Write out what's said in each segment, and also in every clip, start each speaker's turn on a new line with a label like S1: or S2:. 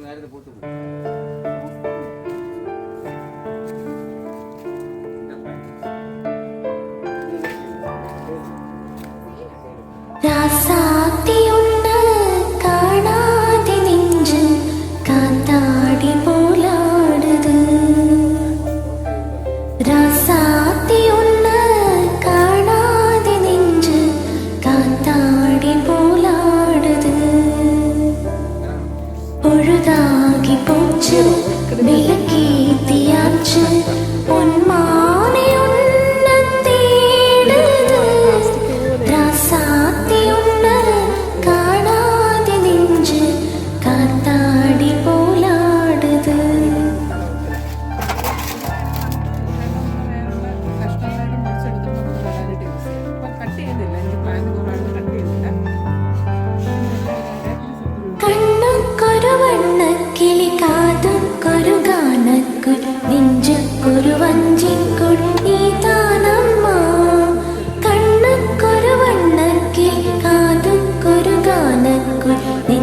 S1: நேரத்தை போட்டு പൊഴുതാകി പോച്ച് വിലക്കീത്തിയാച്ച് പൊന്മാനെ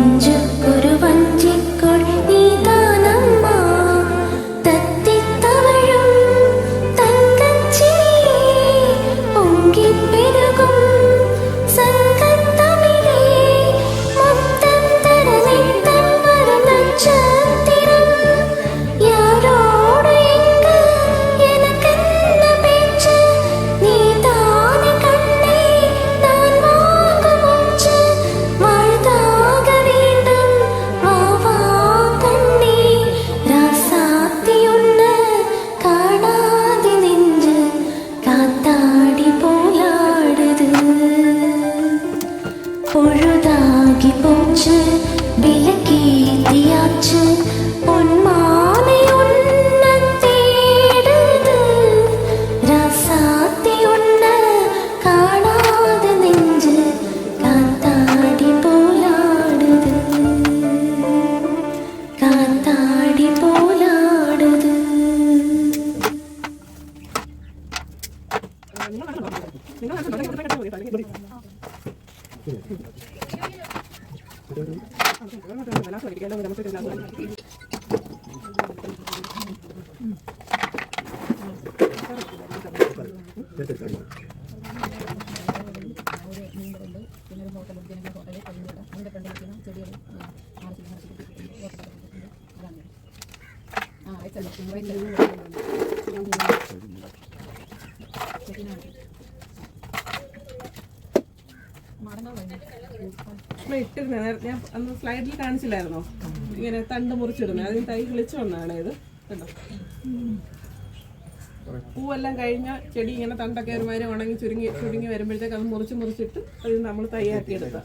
S1: 진주 பொழுதாகி போச்சு விலக்கி தீயாச்சு Thank you. ഉണ്ണ കാണാതെ
S2: കഷ്ണം ഇട്ടിരുന്ന. ഞാൻ അന്ന് സ്ലൈഡിൽ കാണിച്ചില്ലായിരുന്നോ? ഇങ്ങനെ തണ്ട് മുറിച്ചിടുന്നത് അതിന് തൈ കിളിച്ചു വന്നതാണ് ഇത്. കേട്ടോ പൂവെല്ലാം കഴിഞ്ഞ ചെടി ഇങ്ങനെ തണ്ടൊക്കെ ഒരുമാതിരി ഉണങ്ങി ചുരുങ്ങി ചുരുങ്ങി വരുമ്പോഴത്തേക്ക് അത് മുറിച്ച് മുറിച്ചിട്ട് അത് നമ്മൾ തൈയാക്കി
S3: എടുക്കാം.